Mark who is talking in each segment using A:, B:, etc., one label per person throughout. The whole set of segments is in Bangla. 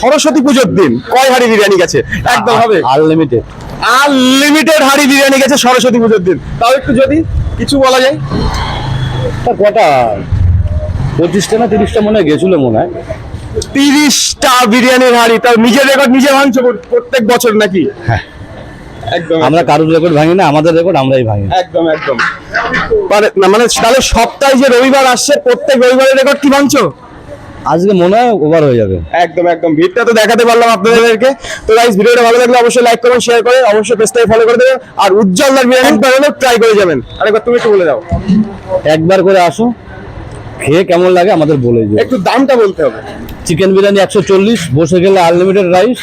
A: সরস্বতী পুজোর দিন কয় হাড়ি বিরিয়ানি গেছে? একদম হবে।
B: আনলিমিটেড
A: আনলিমিটেড হাড়ি বিরিয়ানি গেছে সরস্বতী পুজোর দিন। তাও একটু যদি কিছু বলা যায়।
B: তা কটা? পঁচিশটা না তিরিশটা মনে হয় গেছিল মনে হয়।
A: তিরিশটা বিরিয়ানির হাড়ি। তাও নিজের রেকর্ড নিজে ভাঙছো প্রত্যেক বছর নাকি?
B: হ্যাঁ।
A: একদম
B: আমরা কারোর রেকর্ড ভাঙি না আমাদের রেকর্ড আমরাই ভাঙি
A: একদম একদম। মানে মানে তাহলে সপ্তাহে যে রবিবার আসছে প্রত্যেক রবিবারের রেকর্ড কি ভাঙছো?
B: আজকে মনে হয় ওভার হয়ে যাবে।
A: একদম একদম। ভিড়টা তো দেখাতে পারলাম আপনাদেরকে। তো গাইস ভিডিওটা ভালো লাগলে অবশ্যই লাইক করুন শেয়ার করে অবশ্যই পেজটাকে ফলো করে দেবেন। আর উজ্জ্বল বিরিয়ানি ট্রাই করে যাবেন। আরেকবার তুমি একটু বলে দাও।
B: একবার করে আসো। খেয়ে কেমন লাগে আমাদের বলে দিও।
A: একটু দামটা বলতে হবে।
B: চিকেন বিরিয়ানি একশো চল্লিশ বসে খেলে আনলিমিটেড রাইস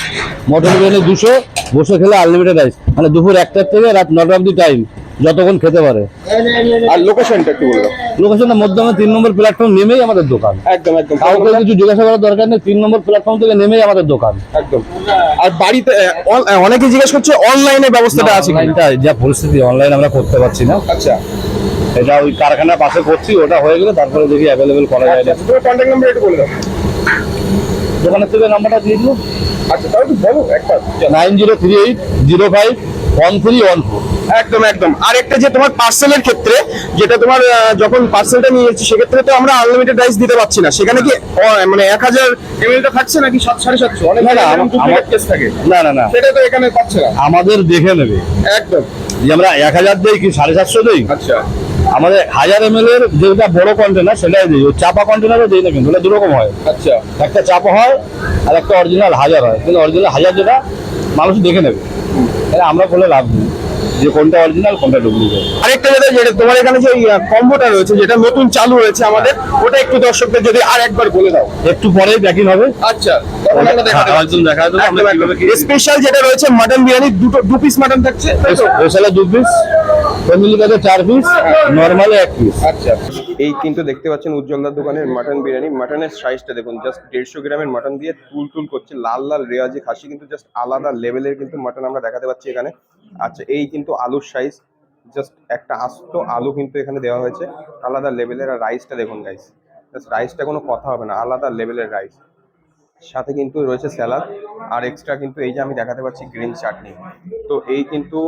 B: মটন বিরিয়ানি দুশো বসে খেলে আনলিমিটেড রাইস মানে দুপুর একটার থেকে রাত নটা অব্দি টাইম যতক্ষণ খেতে পারে।
A: আর লোকেশনটা একটু বলে দাও
B: লোকেশনের মধ্যমে তিন নম্বর প্ল্যাটফর্ম নেমেই আমাদের দোকান।
A: একদম একদম।
B: কাউকে কিছু জিজ্ঞাসা করার দরকার নেই তিন নম্বর প্ল্যাটফর্ম থেকে নেমেই আমাদের দোকান।
A: একদম। আর বাড়িতে অনেকে জিজ্ঞেস করছে অনলাইনে ব্যবস্থাটা আছে
B: যা পরিস্থিতি অনলাইন আমরা করতে পারছি না।
A: আচ্ছা।
B: এটা ওই কারখানার পাশে করছি ওটা হয়ে গেলে তারপরে দেখি অ্যাভেলেবেল করা যায়
A: কন্ট্যাক্ট নাম্বার একটু বলে দাও।
B: দোকানের থেকে নাম্বারটা দিয়ে দিল
A: আচ্ছা একটু বলো একবার
B: nine zero three eight zero five one three one four.
A: একদম একদম। আর একটা যে তোমার পার্সেলের ক্ষেত্রে যেটা তোমার যখন পার্সেলটা নিয়ে যাচ্ছি সেক্ষেত্রে তো আমরা আনলিমিটেড রাইস দিতে পারছি না। সেখানে কি মানে এক হাজার এমএলটা থাকছে নাকি সাত সাড়ে সাতশো? অনেক
B: না, আমার-
A: থাকে।
B: না না না।
A: সেটা তো এখানে পাচ্ছে না।
B: আমাদের দেখে নেবে।
A: একদম।
B: যে আমরা এক হাজার দিই কি সাড়ে সাতশো দিই?
A: আচ্ছা।
B: আমাদের হাজার এম এল এর যেটা বড় কন্টেনার সেটাই দিই চাপা কন্টেনারও দিই না কিন্তু ওটা দুরকম হয়।
A: আচ্ছা।
B: একটা চাপা হয় আর একটা অরিজিনাল হাজার হয়। কিন্তু অরিজিনাল হাজার যেটা মানুষ দেখে নেবে। এটা আমরা বলে লাভ নেই। যে কোনটা অরিজিনাল কোনটা ডুপ্লিকেট
A: আরেকটা যেটা যেটা তোমার এখানে যে কম্বোটা রয়েছে যেটা নতুন চালু হয়েছে আমাদের ওটা একটু দর্শকদের যদি আর একবার বলে দাও।
B: একটু পরেই প্যাকিং হবে।
A: আচ্ছা
B: হ্যাঁ, একদম দেখা দেবো আমরা কীভাবে কি
A: স্পেশাল যেটা রয়েছে মাটন বিরিয়ানি দুটো দু পিস মাটন থাকছে
B: স্পেশালে দু পিস ফ্যামিলি কাছে চার পিস নর্মালে এক পিস
A: আচ্ছা। এই কিন্তু দেখতে পাচ্ছেন উজ্জ্বলদার দোকানের মাটন বিরিয়ানি। মাটনের সাইজটা দেখুন জাস্ট দেড়শো গ্রামের মাটন দিয়ে তুল তুল করছে। লাল লাল রেওয়াজি খাসি কিন্তু জাস্ট আলাদা লেভেলের কিন্তু মাটন আমরা দেখাতে পাচ্ছি এখানে। আচ্ছা এই কিন্তু আলুর সাইজ জাস্ট একটা আস্ত আলু কিন্তু এখানে দেওয়া হয়েছে। আলাদা লেভেলের আর রাইসটা দেখুন রাইস জাস্ট রাইসটা কোনো কথা হবে না, আলাদা লেভেলের রাইস সাথে কিন্তু রয়েছে স্যালাড আর এক্সট্রা কিন্তু এই যে আমি দেখাতে পাচ্ছি গ্রিন চাটনি তো এই কিন্তু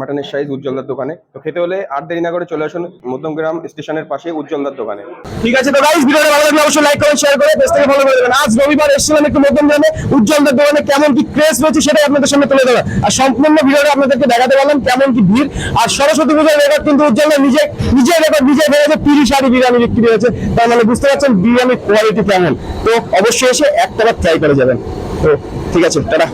A: মাটনের সাইজ উজ্জ্বলদার দোকানে। তো খেতে হলে আর দেরি না করে চলে আসুন মধ্যমগ্রাম স্টেশনের পাশে উজ্জ্বলদার দোকানে। ঠিক আছে, তো গাইস ভিডিওটা ভালো লাগলে অবশ্যই লাইক করুন শেয়ার করে পেজ থেকে ফলো করে দেবেন। আজ রবিবার এসেছিলাম একটু মধ্যমগ্রামে উজ্জ্বলদার দোকানে কেমন কি ক্রেজ রয়েছে সেটাই আপনাদের সামনে তুলে দেবেন আর সম্পূর্ণ ভিডিওটা আপনাদেরকে দেখাতে পারলাম কেমন কি ভিড়। আর সরস্বতী পুজোর রেকর্ড কিন্তু উজ্জ্বলদা নিজে নিজে রেকর্ড নিজে ভেঙেছে তিরিশ হাড়ি বিরিয়ানি বিক্রি হয়েছে। তার মানে বুঝতে পারছেন বিরিয়ানির কোয়ালিটি কেমন। তো অবশ্যই এসে একটা ট্রাই করে যাবেন। তো ঠিক আছে, টাটা।